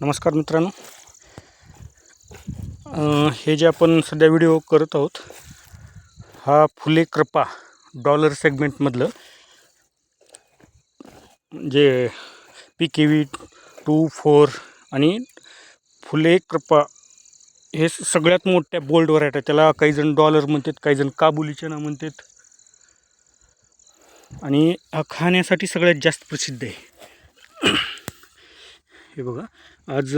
नमस्कार मित्रांनो. हे जे आपण सध्या व्हिडिओ करत आहोत हा फुले कृपा dollar सेगमेंटमधलं J P K V two four आणि फुले कृपा हे सगळ्यात मोठ्या बोल्ड व्हरायटी त्याला काही जण डॉलर म्हणतात काही जण काबुली चना म्हणतात. आणि हा खाण्यासाठी सगळ्यात जास्त प्रसिद्ध आहे. हे बघा. आज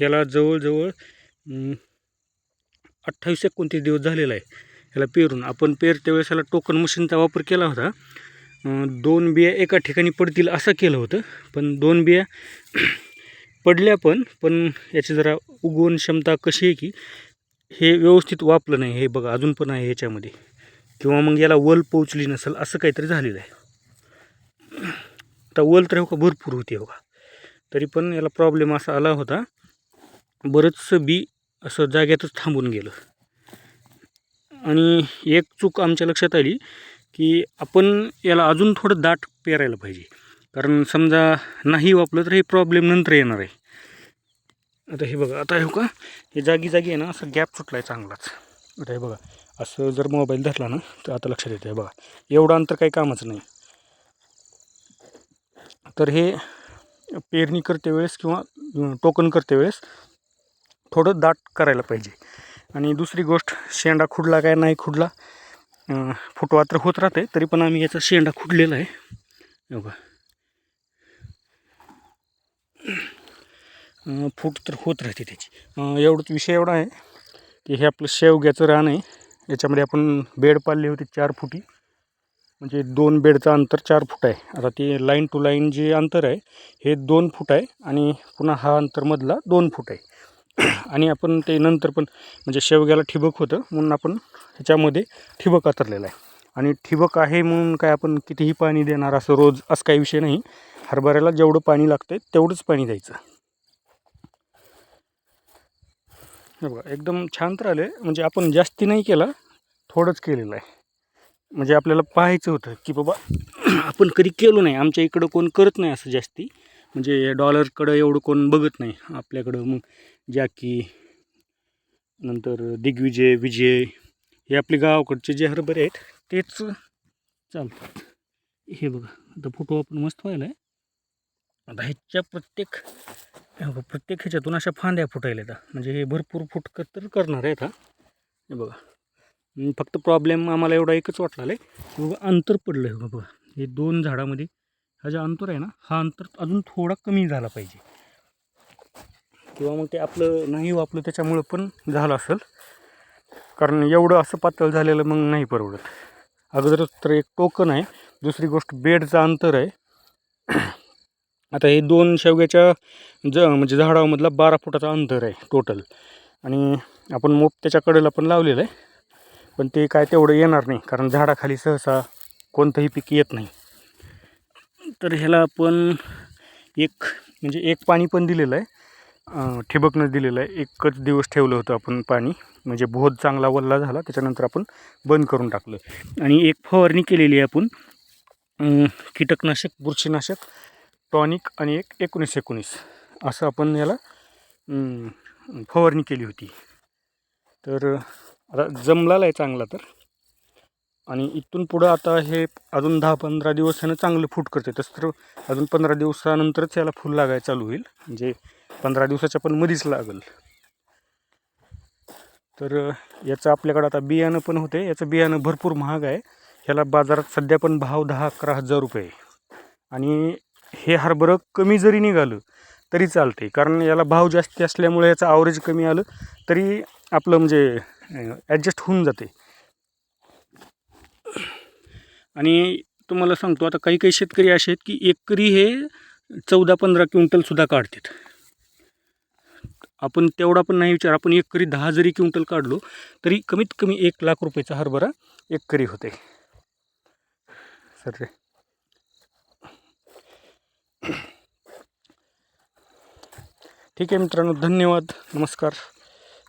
याला जवळजवळ अठ्ठावीस एकोणतीस दिवस झालेला आहे. याला पेरून. आपण पेरत्या वेळेस याला टोकन मशीनचा वापर केला होता. दोन बिया एका ठिकाणी पडतील असं केलं होतं. पण दोन बिया पडल्या पण पण याची जरा उगवण क्षमता कशी आहे की हे व्यवस्थित वापलं नाही. हे बघा अजून पण आहे ह्याच्यामध्ये. किंवा मग याला वल पोचली नसेल असं काहीतरी झालेलं आहे. आता वल तर हो का भरपूर होती हो का तरी पण याला प्रॉब्लेम असा आला होता. बरंचसं बी असं जाग्यातच थांबून गेलं. आणि एक चूक आमच्या लक्षात आली की आपण याला अजून थोडं दाट पेरायला पाहिजे. कारण समजा नाही वापलं तर हे प्रॉब्लेम नंतर येणार आहे. आता हे बघा आता हे हो का हे जागी जागी आहे ना असं गॅप सुटला आहे चांगलाच. आता हे बघा असं जर मोबाईल धरला ना तर आता लक्षात येतं आहे बघा एवढं अंतर काही कामाचं नाही. तर हे पेरणी करते वेळेस किंवा टोकन करते वेळेस थोडं दाट करायला पाहिजे. आणि दुसरी गोष्ट शेंडा खुडला काय नाही खुडला फुटवा तर होत राहते तरी पण आम्ही याचा शेंडा खुडलेला आहे. बघा. फूट तर होत राहते त्याची. एवढंच विषय एवढा आहे की हे आपलं शेवग्याचं रान आहे. याच्यामध्ये आपण बेड पाळले होती चार फुटी. म्हणजे दोन बेडचं अंतर चार फूट आहे. आता ते लाईन टू लाईन जे अंतर आहे हे दोन फूट आहे आणि पुन्हा हा अंतरमधला दोन फूट आहे. आणि आपण ते नंतर पण म्हणजे शेवग्याला ठिबक होतं म्हणून आपण ह्याच्यामध्ये ठिबक आतरलेलं आहे. आणि ठिबक आहे म्हणून काय आपण कितीही पाणी देणार असं रोज असं काही विषय नाही. हरभऱ्याला जेवढं पाणी लागतं तेवढंच पाणी द्यायचं. हे बघा एकदम छान तर आलं आहे म्हणजे आपण जास्ती नाही केला थोडंच केलेलं आहे. म्हणजे आपल्याला पाहायचं होतं की बाबा आपण कधी केलो नाही. आमच्या इकडं कोण करत नाही असं जास्ती. म्हणजे डॉलरकडं एवढं कोण बघत नाही आपल्याकडं. मग जॅकी नंतर दिग्विजय विजय हे आपले गावाकडचे जे हरभरे आहेत तेच चालतात. हे बघा आता फोटो आपण मस्त व्हायला आहे आता ह्याच्या प्रत्येक प्रत्येक ह्याच्यातून अशा फांद्या फुटायला येतात. म्हणजे हे भरपूर फुट तर करणार आहेत हा. हे बघा. फक्त प्रॉब्लेम आम्हाला एवढा एकच वाटला आहे बाबा अंतर पडलं आहे बघा. हे दोन झाडामध्ये हा जे अंतर आहे ना हा अंतर अजून थोडा कमी झाला पाहिजे. किंवा मग ते आपलं नाही वापलं त्याच्यामुळं पण झालं असेल. कारण एवढं असं पातळ झालेलं मग नाही परवडत. अगोदरच तर एक टोकन आहे दुसरी गोष्ट बेडचं अंतर आहे. आता हे दोन शेवग्याच्या ज म्हणजे झाडामधला बारा फुटाचा अंतर आहे टोटल आणि आपण मोप त्याच्या कडेला पण लावलेलं आहे. पण ते काय तेवढं येणार नाही कारण झाडाखाली सहसा कोणतंही पीक येत नाही. तर ह्याला आपण एक म्हणजे एक पाणी पण दिलेलं आहे. ठिबकनं दिलेलं आहे. एकच दिवस ठेवलं होतं आपण पाणी म्हणजे बहुत चांगला वल्ला झाला त्याच्यानंतर आपण बंद करून टाकलं. आणि एक फवारणी केलेली आहे आपण कीटकनाशक बुरशीनाशक टॉनिक आणि एक एकोणीस एकोणीस असं आपण याला फवारणी केली होती. तर आता जमलाला आहे चांगला तर. आणि इथून पुढं आता हे अजून दहा पंधरा दिवस ह्यानं चांगलं फूट करते. तसं तर अजून पंधरा दिवसानंतरच याला फुल लागायला चालू होईल. म्हणजे पंधरा दिवसाच्या पण मधीच लागेल. तर याचं आपल्याकडं आता बियाणं पण होते. याचं बियाणं भरपूर महाग आहे. ह्याला बाजारात सध्या पण भाव दहा अकरा हजार रुपये आणि हे हरभरं कमी जरी निघालं तरी चालते कारण याला भाव जास्ती असल्यामुळे याचं आवरेज कमी आलं तरी आपलं म्हणजे ॲडजस्ट होऊन जाते. आणि तुम्हाला सांगतो आता काही काही शेतकरी असे आहेत की एकरी हे चौदा पंधरा क्विंटलसुद्धा काढतात. आपण तेवढा पण नाही विचार आपण एकरी दहा जरी क्विंटल काढलो तरी कमीत कमी एक लाख रुपयाचा हरभरा एकरी होते. सर रे. ठीक आहे मित्रांनो धन्यवाद नमस्कार.